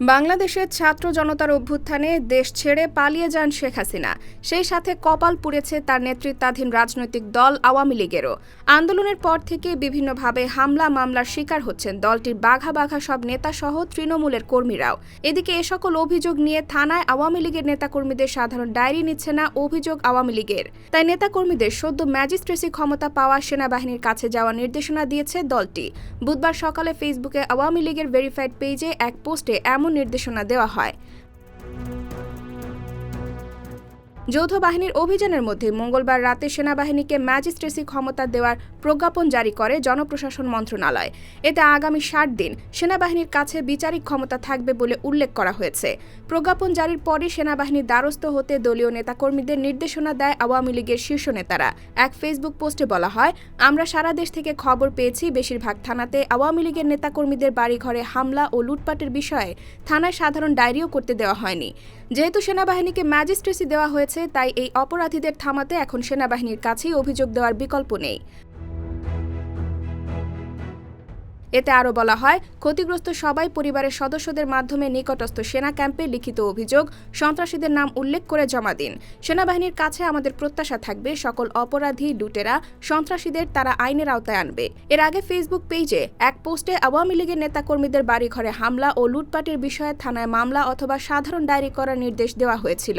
বাংলাদেশের ছাত্র জনতার অভ্যুত্থানে দেশ ছেড়ে পালিয়ে যান শেখ হাসিনা। সেই সাথে কপাল পুড়েছে তার নেতৃত্বাধীন রাজনৈতিক দল আওয়ামী লীগেরও। আন্দোলনের পর থেকে বিভিন্নভাবে হামলা মামলার শিকার হচ্ছেন দলটির বাঘা বাঘা সব নেতাসহ তৃণমূলের কর্মীরাও। এদিকে এ সকল অভিযোগ নিয়ে থানায় আওয়ামী লীগের নেতাকর্মীদের সাধারণ ডায়েরি নিচ্ছে না অভিযোগ আওয়ামী লীগের। তাই নেতাকর্মীদের সদ্য ম্যাজিস্ট্রেসি ক্ষমতা পাওয়া সেনাবাহিনীর কাছে যাওয়ার নির্দেশনা দিয়েছে দলটি। বুধবার সকালে ফেসবুকে আওয়ামী লীগের ভেরিফাইড পেজে এক পোস্টে এমন নির্দেশনা দেওয়া হয়। যৌথ বাহিনীর অভিযানের মধ্যে মঙ্গলবার রাতে সেনাবাহিনীকে ম্যাজিস্ট্রেসি ক্ষমতা দেওয়ার প্রজ্ঞাপন জারি করে জনপ্রশাসন মন্ত্রণালয়। এতে আগামী ষাট দিন সেনাবাহিনীর কাছে বিচারিক ক্ষমতা থাকবে বলে উল্লেখ করা হয়েছে। প্রজ্ঞাপন জারির পরই সেনাবাহিনীর দ্বারস্থ হতে দলীয় নেতাকর্মীদের নির্দেশনা দেয় আওয়ামী লীগের শীর্ষ নেতারা। এক ফেসবুক পোস্টে বলা হয়, আমরা সারা দেশ থেকে খবর পেয়েছি বেশিরভাগ থানাতে আওয়ামী লীগের নেতাকর্মীদের বাড়িঘরে হামলা ও লুটপাটের বিষয়ে থানায় সাধারণ ডায়েরিও করতে দেওয়া হয়নি। যেহেতু সেনাবাহিনীকে ম্যাজিস্ট্রেসি দেওয়া হয়েছে তাই এই অপরাধীদের থামাতে এখন সেনাবাহিনীর কাছেই অভিযোগ দেওয়ার বিকল্প নেই। এতে আরও বলা হয়, ক্ষতিগ্রস্ত সবাই পরিবারের সদস্যদের মাধ্যমে নিকটস্থ সেনা ক্যাম্পে লিখিত অভিযোগ, সন্ত্রাসীদের নাম উল্লেখ করে জমা দিন। সেনাবাহিনীর কাছে আমাদের প্রত্যাশা থাকবে, সকল অপরাধী, লুটেরা, সন্ত্রাসীদের তারা আইনের আওতায় আনবে। এর আগে ফেসবুক পেজে এক পোস্টে আওয়ামী লীগের নেতাকর্মীদের বাড়িঘরে হামলা ও লুটপাটের বিষয়ে থানায় মামলা অথবা সাধারণ ডায়েরি করার নির্দেশ দেওয়া হয়েছিল।